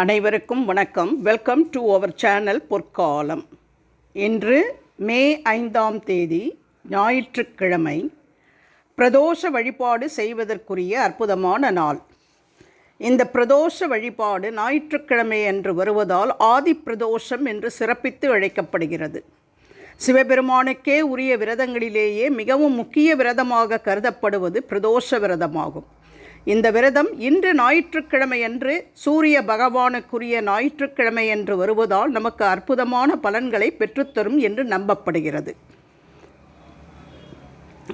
அனைவருக்கும் வணக்கம். Welcome to our channel பொற்காலம். இன்று மே ஐந்தாம் தேதி ஞாயிற்றுக்கிழமை பிரதோஷ வழிபாடு செய்வதற்குரிய அற்புதமான நாள். இந்த பிரதோஷ வழிபாடு ஞாயிற்றுக்கிழமை என்று வருவதால் ஆதி பிரதோஷம் என்று சிறப்பித்து அழைக்கப்படுகிறது. சிவபெருமானுக்கே உரிய விரதங்களிலேயே மிகவும் முக்கிய விரதமாக கருதப்படுவது பிரதோஷ விரதமாகும். இந்த விரதம் இன்று ஞாயிற்றுக்கிழமையன்று சூரிய பகவானுக்குரிய ஞாயிற்றுக்கிழமை என்று வருவதால் நமக்கு அற்புதமான பலன்களை பெற்றுத்தரும் என்று நம்பப்படுகிறது.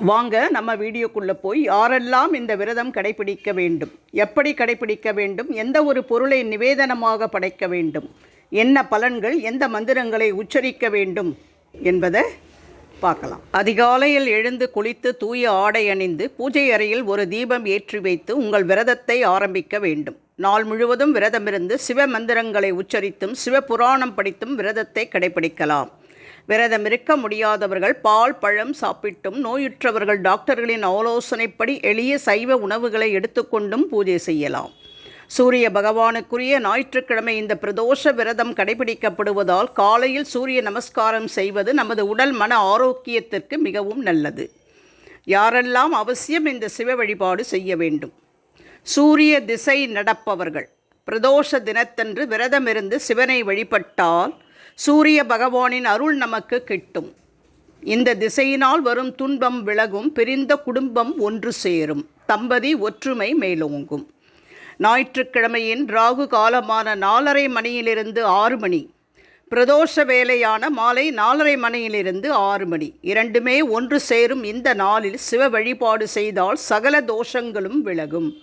வாங்க நம்ம வீடியோக்குள்ளே போய் யாரெல்லாம் இந்த விரதம் கடைபிடிக்க வேண்டும் எப்படி கடைபிடிக்க வேண்டும் எந்த ஒரு பொருளை நிவேதனமாக படைக்க வேண்டும் என்ன பலன்கள் எந்த மந்திரங்களை உச்சரிக்க வேண்டும் என்பதை பார்க்கலாம். அதிகாலையில் எழுந்து குளித்து தூய ஆடை அணிந்து பூஜை அறையில் ஒரு தீபம் ஏற்றி வைத்து உங்கள் விரதத்தை ஆரம்பிக்க வேண்டும். நாள் முழுவதும் விரதமிருந்து சிவ மந்திரங்களை உச்சரித்தும் சிவ புராணம் படித்தும் விரதத்தை கடைபிடிக்கலாம். விரதம் இருக்க முடியாதவர்கள் பால் பழம் சாப்பிட்டும் நோயுற்றவர்கள் டாக்டர்களின் ஆலோசனைப்படி எளிய சைவ உணவுகளை எடுத்துக்கொண்டும் பூஜை செய்யலாம். சூரிய பகவானுக்குரிய ஞாயிற்றுக்கிழமை இந்த பிரதோஷ விரதம் கடைபிடிக்கப்படுவதால் காலையில் சூரிய நமஸ்காரம் செய்வது நமது உடல் மன ஆரோக்கியத்திற்கு மிகவும் நல்லது. யாரெல்லாம் அவசியம் இந்த சிவ வழிபாடு செய்ய வேண்டும். சூரிய திசை நடப்பவர்கள் பிரதோஷ தினத்தன்று விரதமிருந்து சிவனை வழிபட்டால் சூரிய பகவானின் அருள் நமக்கு கிட்டும். இந்த திசையினால் வரும் துன்பம் விலகும் பிரிந்த குடும்பம் ஒன்று சேரும். தம்பதி ஒற்றுமை மேலோங்கும். ஞாயிற்றுக்கிழமையின் ராகு காலமான நாலரை மணியிலிருந்து ஆறு மணி. பிரதோஷ வேலையான மாலை நாலரை மணியிலிருந்து ஆறு மணி. இரண்டுமே ஒன்று சேரும் இந்த நாளில் சிவ வழிபாடு செய்தால் சகல தோஷங்களும் விலகும்.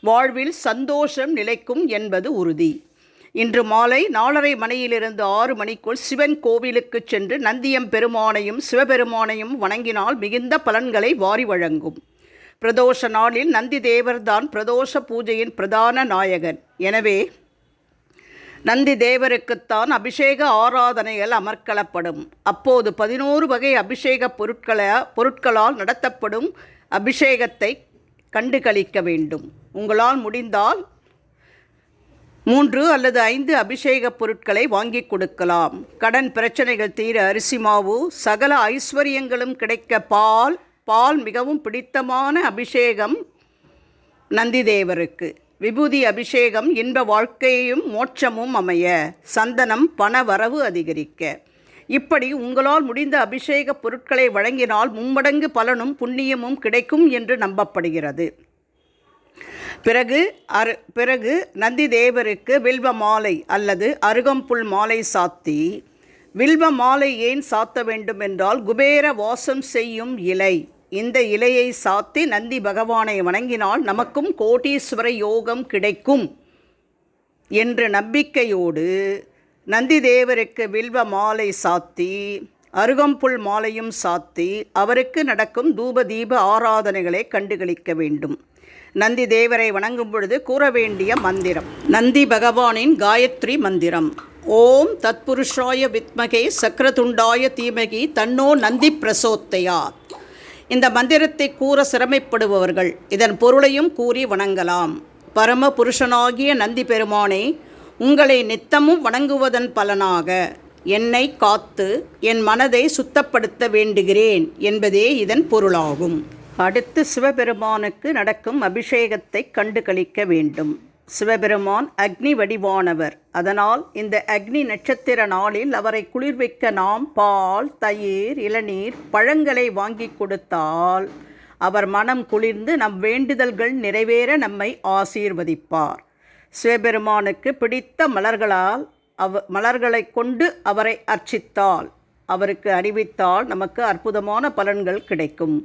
வாழ்வில் சந்தோஷம் நிலைக்கும் என்பது உறுதி. இன்று மாலை நாலரை மணியிலிருந்து ஆறு மணிக்குள் சிவன் கோவிலுக்கு சென்று நந்தியம் பெருமானையும் சிவபெருமானையும் வணங்கினால் மிகுந்த பலன்களை வாரி வழங்கும். பிரதோஷ நாளில் நந்தி தேவர்தான் பிரதோஷ பூஜையின் பிரதான நாயகன். எனவே நந்தி தேவருக்குத்தான் அபிஷேக ஆராதனைகள் அமர்க்களப்படும். அப்போது பதினோரு வகை அபிஷேக பொருட்களை பொருட்களால் நடத்தப்படும் அபிஷேகத்தை கண்டுகளிக்க வேண்டும். உங்களால் முடிந்தால் மூன்று அல்லது ஐந்து அபிஷேக பொருட்களை வாங்கி கொடுக்கலாம். கடன் பிரச்சனைகள் தீர அரிசி மாவு சகல ஐஸ்வர்யங்களும் கிடைக்க பால் பால் மிகவும் பிடித்தமான அபிஷேகம் நந்திதேவருக்கு. விபூதி அபிஷேகம் இன்ப வாழ்க்கையும் மோட்சமும் அமைய சந்தனம் பண வரவு அதிகரிக்க. இப்படி உங்களால் முடிந்த அபிஷேக பொருட்களை வழங்கினால் மும்மடங்கு பலனும் புண்ணியமும் கிடைக்கும் என்று நம்பப்படுகிறது. பிறகு அரு பிறகு நந்தி தேவருக்கு வில்வ மாலை அல்லது அருகம்புல் மாலை சாத்தி. வில்வ மாலை ஏன் சாத்த வேண்டும் என்றால் குபேர வாசம் செய்யும் இலை. இந்த இலையை சாத்தி நந்தி பகவானை வணங்கினால் நமக்கும் கோட்டீஸ்வர யோகம் கிடைக்கும் என்ற நம்பிக்கையோடு நந்தி தேவருக்கு வில்வ மாலை சாத்தி அருகம்புல் மாலையும் சாத்தி அவருக்கு நடக்கும் தூப தீப ஆராதனைகளை கண்டுகளிக்க வேண்டும். நந்தி தேவரை வணங்கும் பொழுது கூற வேண்டிய மந்திரம் நந்தி பகவானின் காயத்ரி மந்திரம். ஓம் தத்புருஷாய வித்மகே சக்கரதுண்டாய தீமகி தன்னோ நந்தி பிரசோத்தையா இந்த மந்திரத்தை கூற சிரமைப்படுபவர்கள். இதன் பொருளையும் கூறி வணங்கலாம். பரம புருஷனாகிய நந்தி பெருமானே உங்களை நித்தமும் வணங்குவதன் பலனாக என்னை காத்து என் மனதை சுத்தப்படுத்த வேண்டுகிறேன் என்பதே இதன் பொருளாகும். அடுத்து சிவபெருமானுக்கு நடக்கும் அபிஷேகத்தை கண்டு கழிக்க வேண்டும். சிவபெருமான் அக்னி வடிவானவர். அதனால் இந்த அக்னி நட்சத்திர நாளில் அவரை குளிர்விக்க நாம் பால் தயிர் இளநீர் பழங்களை வாங்கி கொடுத்தால் அவர் மனம் குளிர்ந்து நம் வேண்டுதல்கள் நிறைவேற நம்மை ஆசீர்வதிப்பார். சிவபெருமானுக்கு பிடித்த மலர்களால் அவ மலர்களை கொண்டு அவரை அர்ச்சித்தால் அவருக்கு அறிவித்தால் நமக்கு அற்புதமான பலன்கள் கிடைக்கும்.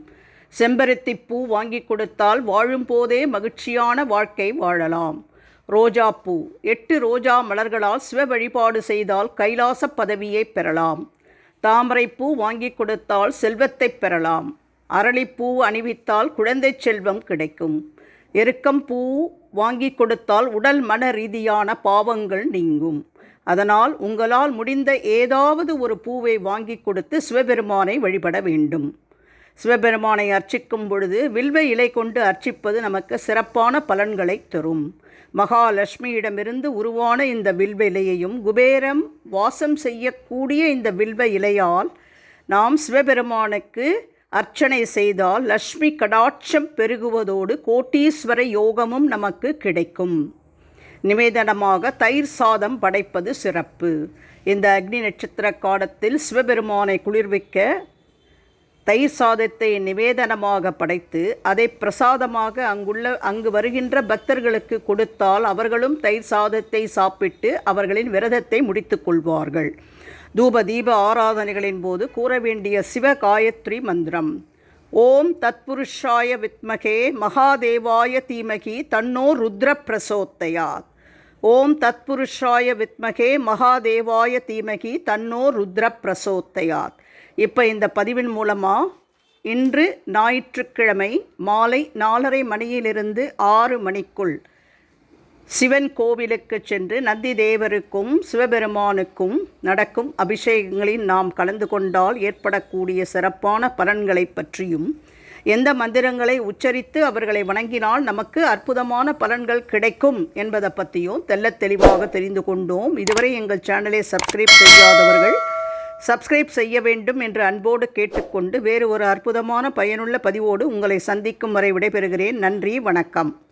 செம்பருத்தி பூ வாங்கி கொடுத்தால் வாழும் போதே மகிழ்ச்சியான வாழ்க்கை வாழலாம். ரோஜாப்பூ. எட்டு ரோஜா மலர்களால் சிவ வழிபாடு செய்தால் கைலாச பதவியை பெறலாம். தாமரைப்பூ வாங்கி கொடுத்தால் செல்வத்தை பெறலாம். அரளிப்பூ அணிவித்தால் குழந்தை செல்வம் கிடைக்கும். எருக்கம் பூ வாங்கி கொடுத்தால் உடல் மன ரீதியான பாவங்கள் நீங்கும். அதனால் உங்களால் முடிந்த ஏதாவது ஒரு பூவை வாங்கி கொடுத்து சிவபெருமானை வழிபட வேண்டும். சிவபெருமானை அர்ச்சிக்கும் பொழுது வில்வ இலை கொண்டு அர்ச்சிப்பது நமக்கு சிறப்பான பலன்களை தரும். மகாலட்சுமியிடமிருந்து உருவான இந்த வில்வ இலையையும் குபேரம் வாசம் செய்யக்கூடிய இந்த வில்வ இலையால் நாம் சிவபெருமானுக்கு அர்ச்சனை செய்தால் லக்ஷ்மி கடாட்சம் பெருகுவதோடு கோட்டீஸ்வர யோகமும் நமக்கு கிடைக்கும். நிவேதனமாக தயிர் சாதம் படைப்பது சிறப்பு. இந்த அக்னி நட்சத்திர காலத்தில் சிவபெருமானை குளிர்விக்க தயிர் சாதத்தை நிவேதனமாக படைத்து அதை பிரசாதமாக அங்குள்ள அங்கு வருகின்ற பக்தர்களுக்கு கொடுத்தால் அவர்களும் தயிர் சாதத்தை சாப்பிட்டு அவர்களின் விரதத்தை முடித்து கொள்வார்கள். தூப தீப ஆராதனைகளின் போது கூற வேண்டிய சிவ காயத்ரி மந்திரம். ஓம் தத்புருஷாய வித்மகே மகாதேவாய தீமகி தன்னோ ருத்ர பிரசோத்தயாத். ஓம் தத்புருஷாய வித்மகே மகாதேவாய தீமகி தன்னோ ருத்ர பிரசோத்தையாத். இப்போ இந்த பதிவின் மூலமாக இன்று ஞாயிற்றுக்கிழமை மாலை நாலரை மணியிலிருந்து ஆறு மணிக்குள் சிவன் கோவிலுக்கு சென்று நந்தி தேவருக்கும் சிவபெருமானுக்கும் நடக்கும் அபிஷேகங்களில் நாம் கலந்து கொண்டால் ஏற்படக்கூடிய சிறப்பான பலன்களை பற்றியும் எந்த மந்திரங்களை உச்சரித்து அவர்களை வணங்கினால் நமக்கு அற்புதமான பலன்கள் கிடைக்கும் என்பதை பற்றியும் தெள்ளத் தெளிவாக தெரிந்து கொண்டோம். இதுவரை எங்கள் சேனலை சப்ஸ்கிரைப் செய்யாதவர்கள் சப்ஸ்கிரைப் செய்ய வேண்டும் என்று அன்போடு கேட்டுக்கொண்டு வேறு ஒரு அற்புதமான பயனுள்ள பதிவோடு உங்களை சந்திக்கும் வரை விடைபெறுகிறேன். நன்றி வணக்கம்.